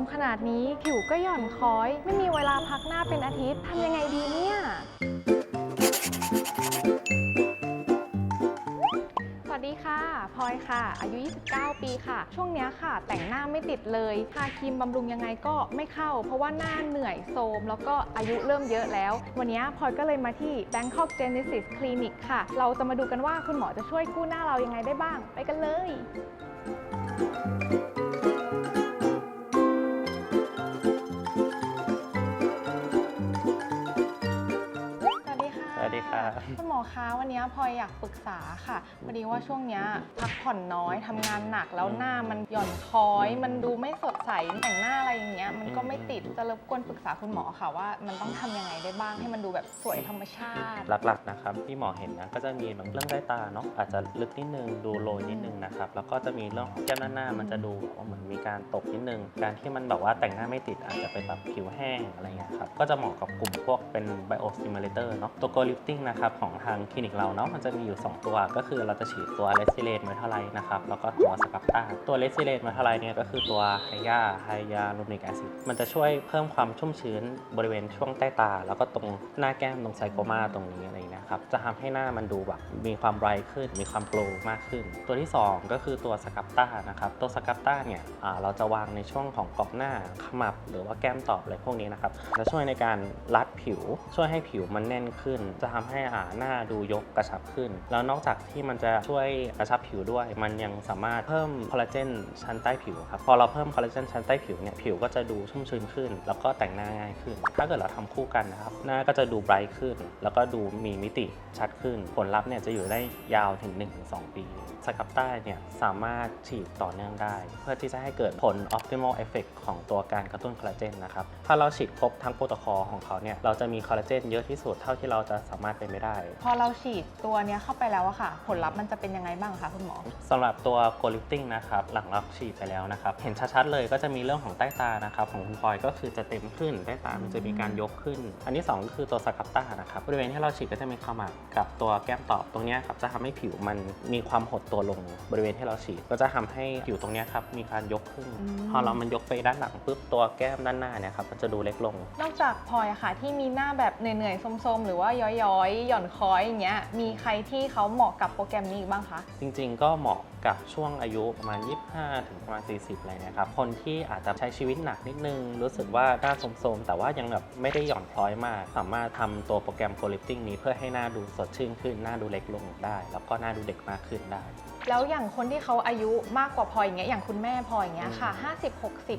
มขนาดนี้ผิวก็หย่อนคล้อย ไม่มีเวลาพักหน้าเป็นอาทิตย์ทำยังไงดีเนี่ย สวัสดีค่ะพลอยค่ะ อายุ 29 ปีค่ะ ช่วงเนี้ยค่ะ แต่งหน้าไม่ติดเลยทาครีมบำรุงยังไงก็ไม่เข้า เพราะว่าหน้าเหนื่อยโทรมแล้วก็อายุเริ่มเยอะแล้ว วันเนี้ยพลอยก็เลยมาที่ Bangkok Genesis Clinic ค่ะ เราจะมาดูกันว่าคุณหมอจะช่วยกู้หน้าเรายังไงได้บ้าง ไปกันเลยส อคะวันนี้พลอยอยากปรึกษาค่ะพอดีว่าช่วงเนี้ยพักผ่อนน้อยทำงานหนักแล้วหน้ามันหย่อนคล้อย มันดูไม่สดใสแต่งหน้าอะไรอย่างเงี้ยมันก็ไม่ติดจะรบกวนปรึกษาคุณหมอค่ะว่า มันต้องทำยังไงได้บ้างให้มันดูแบบสวยธรรมชาติ หลักๆนะครับที่หมอเห็นนะก็จะมีแบบเรื่องใต้ตาเนาะอาจจะลึกนิดนึงดูโรยนิดนึงนะครับแล้วก็จะมีเรื่องของแก้มด้านหน้ามันจะดูแบบว่าเหมือนมีการตกนิดนึง การที่มันแบบว่าแต่งหน้าไม่ติดอาจจะเป็นแบบผิวแห้งอะไรเงี้ยครับก็จะเหมาะกับกลุ่มพวกเป็น biostimulator เนาะตัว g o lifting นะครับของทางคลินิกเราเนาะมันจะมีอยู่ 2 ตัวก็คือเราจะฉีดตัว r e s i l a t e m e t a l i t e นะครับแล้วก็ตัวสกับต้าตัว r e s i l a t e m e t a l i t e เนี่ยก็คือตัวไฮยาไฮยาลูนิกแอซิดมันจะช่วยเพิ่มความชุ่มชื้นบริเวณช่วงใต้ตา แล้วก็ตรงหน้าแก้มตรงไซโกมาตรงนี้อะไรอย่างเงี้ยครับจะทำให้หน้ามันดูแบบมีความไบรท์ขึ้น มีความโกลว์มากขึ้น ตัวที่ 2 ก็คือตัวสกับต้านะครับตัวสกับต้าเนี่ยอ่าเราจะวางในช่วงของกรอบหน้าขมับ หรือว่าแก้มตอบอะไรพวกนี้นะครับจะช่วยในการรัดผิว ช่วยให้ผิวมันแน่นขึ้น จะทำให้อ่าหน้าดูยกกระชับขึ้น แล้วนอกจากที่มันจะช่วยกระชับผิวด้วย มันยังสามารถเพิ่มคอลลาเจนชั้นใต้ผิวครับพอเราเพิ่มคอลลาเจนชั้นใต้ผิวเนี่ยผิวก็จะดูชุ่มชื้นขึ้น แล้วก็แต่งหน้าง่ายขึ้น ถ้าเกิดเราทำคู่กันนะครับหน้าก็จะดูไบรท์ขึ้น แล้วก็ดูมีมิติชัดขึ้น ผลลัพธ์เนี่ยจะอยู่ได้ยาวถึง 1-2 ปีสกับใต้เนี่ยสามารถฉีดต่อเนื่องได้ เพื่อที่จะให้เกิดผล optimal effect ของตัวการกระตุ้นคอลลาเจนนะครับถ้าเราฉีดครบทั้งโปรโตคอลของเขาเนี่ยเราจะมีคอลลาเจนเยอะที่สุดเท่าที่เราจะสามารถเป็นไปได้พอเราฉีดตัวเนี้ยเข้าไปแล้วอะค่ะ ผลลัพธ์มันจะเป็นยังไงบ้างคะคุณหมอ สำหรับตัวโกลิฟติ้งนะครับหลังเราฉีดไปแล้วนะครับ เห็นชัดๆเลยก็จะมีเรื่องของใต้ตานะครับของคุณพลอยก็คือจะเต็มขึ้นใต้ตามันจะมีการยกขึ้น อันที่สองก็คือตัวสครับต้านะครับบริเวณที่เราฉีดก็จะมีขมับกับตัวแก้มตอบตรงเนี้ยครับจะทำให้ผิวมันมีความหดตัวลง บริเวณที่เราฉีดก็จะทำให้ผิวตรงเนี้ยครับมีการยกขึ้น อืม พอเรามันยกไปด้านหลังปุ๊บตัวแก้มด้านหน้าเนี่ยครับมันจะดูเล็กลง นอกจากพลอยอะค่ะ ที่มีหน้าแบบเหนื่อยๆส้มๆ หรือว่าย้อยๆ หย่อนคล้อยอย่างเงี้ยมีใครที่เขาเหมาะกับโปรแกรมนี้บ้างคะ จริงๆ ก็เหมาะกับช่วงอายุประมาณ 25 ถึงประมาณ 40อะไรเนะครับ คนที่อาจจะใช้ชีวิตหนักนิดนึง รู้สึกว่าหน้าโทรมๆ แต่ว่ายังแบบไม่ได้หย่อนคล้อยมาก สามารถทำตัวโปรแกรมโคลิฟติ้งนี้เพื่อให้หน้าดูสดชื่นขึ้น หน้าดูเล็กลงได้ แล้วก็หน้าดูเด็กมากขึ้นได้ แล้วอย่างคนที่เขาอายุมากกว่าพลอยอย่างเงี้ยอย่างคุณแม่พลอยอย่างเงี้ยค่ะอืม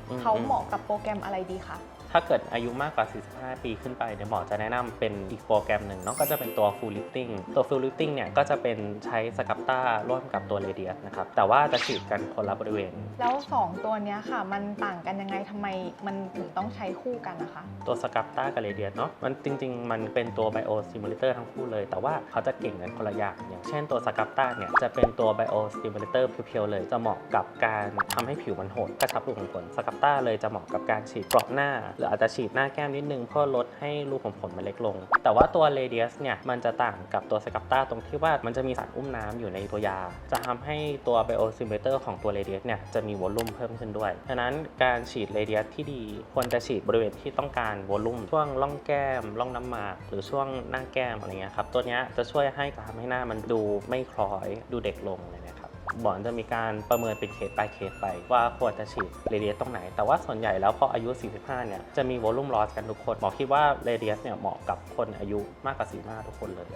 50-60เขาเหมาะกับโปรแกรมอะไรดีคะถ้าเกิดอายุมากกว่า 45 ปีขึ้นไปเดี๋ยวหมอจะแนะนำเป็นอีกโปรแกรมหนึ่งเนาะก็จะเป็นตัว full lifting ตัว full lifting เนี่ยก็จะเป็นใช้สกับต้าร่วมกับตัว radius นะครับ แต่ว่าจะฉีดกันคนละบริเวณ แล้ว 2 ตัวเนี้ยค่ะ มันต่างกันยังไงทำไมมันถึงต้องใช้คู่กันนะคะ ตัวสกับต้ากับเรเดียสเนาะมันจริง ๆ มันเป็นตัวไบโอสติมูลเลเตอร์ทั้งคู่เลย แต่ว่าเขาจะเก่งกันคนละอย่างอย่างเช่นตัวสกับต้าเนี่ยจะเป็นตัวไบโอสติมูลเลเตอร์เพียวๆเลย จะเหมาะกับการทำให้ผิวมันโหดกระชับรูขุมขนสกับต้าเลยจะเหมาะกับการฉีดกรอบหน้า หรืออาจจะฉีดหน้าแก้มนิดนึงเพื่อลดให้รูขุมขนมันเล็กลง แต่ว่าตัวเรเดียสเนี่ยมันจะต่างกับตัวสกับต้าตรงที่ว่ามันจะมีสารอุ้มน้ำอยู่ในตัวยา จะทำให้ตัวไบโอสติมูลเลเตอร์ของตัวเรเดียสเนี่ยจะมีวอลลุ่มเพิ่มขึ้นด้วยฉะนั้นการฉีดเรเดียสที่ดีควรจะฉีดบริเวณที่ต้องการวอลลุ่มช่วงร่องแก้มร่องน้ำหมาก หรือช่วงหน้าแก้มอะไรเงี้ยครับตัวเนี้ยจะช่วยให้ทำให้หน้ามันดูไม่คล้อยดูเด็กลงเลย หมอจะมีการประเมินเป็นเคส by เคสไป ว่าควรจะฉีดเรเดียสตรงไหน แต่ว่าส่วนใหญ่แล้วพออายุ 45 เนี่ย จะมีวอลลุ่มลอสกันทุกคน หมอคิดว่าเรเดียสเนี่ยเหมาะกับคนอายุมากกว่า 45 ทุกคนเลย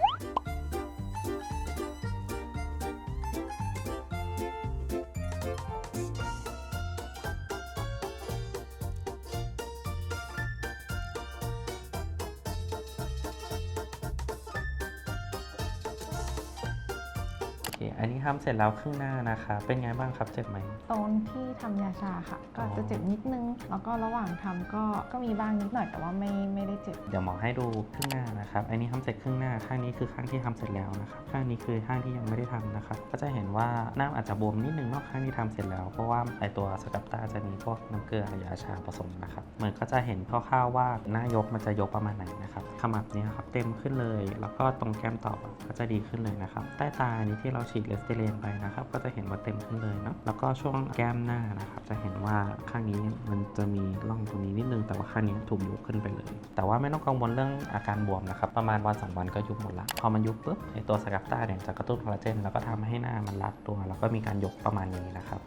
อเคอันนี้ทำเสร็จแล้วครึ่งหน้านะคะ เป็นไงบ้างครับเจ็บไหมตอนที่ทำยาชาค่ะ ก็จะเจ็บนิดนึง แล้วก็ระหว่างทำก็ก็มีบ้างนิดหน่อยแต่ว่าไม่ไม่ได้เจ็บ เดี๋ยวหมอให้ดูครึ่งหน้านะครับ อันนี้ทำเสร็จครึ่งหน้า ข้างนี้คือข้างที่ทำเสร็จแล้วนะครับข้างนี้คือข้างที่ยังไม่ได้ทำนะครับ ก็จะเห็นว่าหน้าอาจจะบวมนิดนึงเนอกข้างที่ทำเสร็จแล้ว เพราะว่าไอตัวสกับตาจะมีพวกน้ำเกลือยาชาผสมนะครับเหมือนก็จะเห็นคร่าวๆว่าหน้ายกมันจะยกประมาณไหนนะครับขมับเนี่ยครับเต็มขึ้นเลย แล้วก็ตรงแก้มตอบอะก็จะดีขึ้นเลยนะครับใต้ตาอันนี้ที่เราฉีดเลสเตเรนไปนะครับ ก็จะเห็นว่าเต็มขึ้นเลยเนาะแล้วก็ช่วงแก้มหน้านะครับ จะเห็นว่าข้างนี้มันจะมีร่องตรงนี้นิดนึงแต่ว่าข้างนี้ถูกยุบขึ้นไปเลย แต่ว่าไม่ต้องกังวลเรื่องอาการบวมนะครับ ประมาณวันสองวันก็ยุบหมดละพอมันยุบปุ๊บไอตัวสกับต้าเนี่ยจะกระตุ้นคอลลาเจนแล้วก็ทำให้หน้ามันรัดตัว แล้วก็มีการยกประมาณนี้นะครับ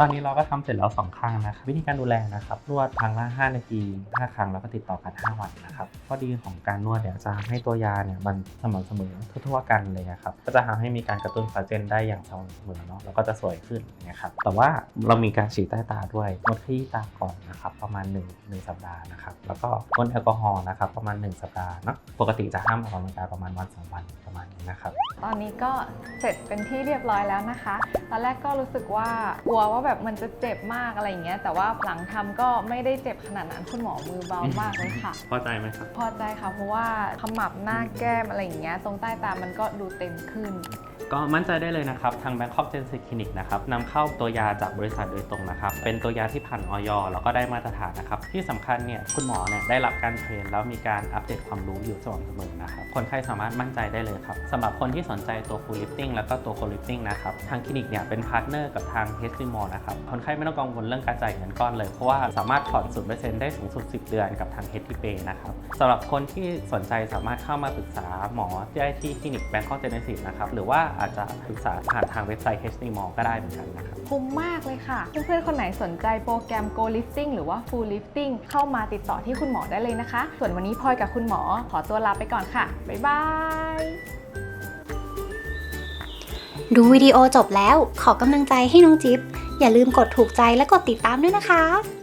ตอนนี้เราก็ทำเสร็จแล้ว2ข้งนะครับวิธีการดูแลนะครับนวดครั้งละ5นาที5ครั้งแล้วก็ติดต่อกัน 5 วันนะครับข้อดีของการนวดเนี่ยจะทำให้ตัวยาเนี่ยมันสม่ำเสมอทั่วๆกันเลยนะครับก็จะทำให้มีการกระตุ้นคอลลาเจนได้อย่างสม่ำเสมอเนาะแล้วก็จะสวยขึ้นนะครับแต่ว่าเรามีการฉีดใต้ตาด้วยงดขี้ตาก่อนนะครับประมาณ1 1สัปดาห์นะครับแล้วก็งดแอลกอฮอล์นะครับประมาณ 1 สัปดาห์เนาะปกติจะห้ามออกกำลังกายประมาณวัน2วันประมาณนี้นะครับตอนนี้ก็เสร็จเป็นที่เรียบร้อยแล้วนะคะ ตอนแรกก็รู้สึกว่ากลัวว่าแบบมันจะเจ็บมากอะไรอย่างเงี้ย แต่ว่าหลังทำก็ไม่ได้เจ็บขนาดนั้นคุณหมอมือเบามากเลยค่ะ พอใจไหมครับ พอใจค่ะ เพราะว่าขมับหน้าแก้มอะไรอย่างเงี้ย ตรงใต้ตามันก็ดูเต็มขึ้น ก็มั่นใจได้เลยนะครับ ทาง Bangkok Gen s i Clinic นะครับนำเข้าตัวยาจากบริษัทโดยตรงนะครับ เป็นตัวยาที่ผ่านออยแล้วก็ได้มาตรฐานนะครับ ที่สำคัญเนี่ยคุณหมอเนี่ยได้รับการเทรน แล้วมีการอัปเดตความรู้อยู่สม่ำเสมอนะครับ คนไข้สามารถมั่นใจได้เลยครับสำหรับคนที่สนใจตัว full lifting แล้วก็ตัว co lifting นะครับ ทางคลินิกเนี่ยเป็นพาร์ทเนอร์กับทาง h e s t i m o r นะครับ คนไข้ไม่ต้องกังวลเรื่องการจ่ายเงินก้อนเลย เพราะว่าสามารถผ่อน0%ได้สูงสุด 10 เดือนกับทาง h e s t p a y นะครับสำหรับคนที่สนใจสามารถเข้ามาปรึกษาหมอได้ที่คลินิก Bangkok Genesis นะครับหรือว่าอาจจะปรึกษาผ่านทางเว็บไซต์ h e s t m o r ก็ได้เหมือนกันนะครับ คุ้มมากเลยค่ะ เพื่อนๆ คนไหนสนใจโปรแกรม Go Lifting หรือว่า Full Lifting เข้ามาติดต่อที่คุณหมอได้เลยนะคะ ส่วนวันนี้พลอยกับคุณหมอขอตัวลาไปก่อนค่ะ บ๊ายบาย ดูวิดีโอจบแล้วขอกำลังใจให้น้องจิ๊บอย่าลืมกดถูกใจและกดติดตามด้วยนะคะ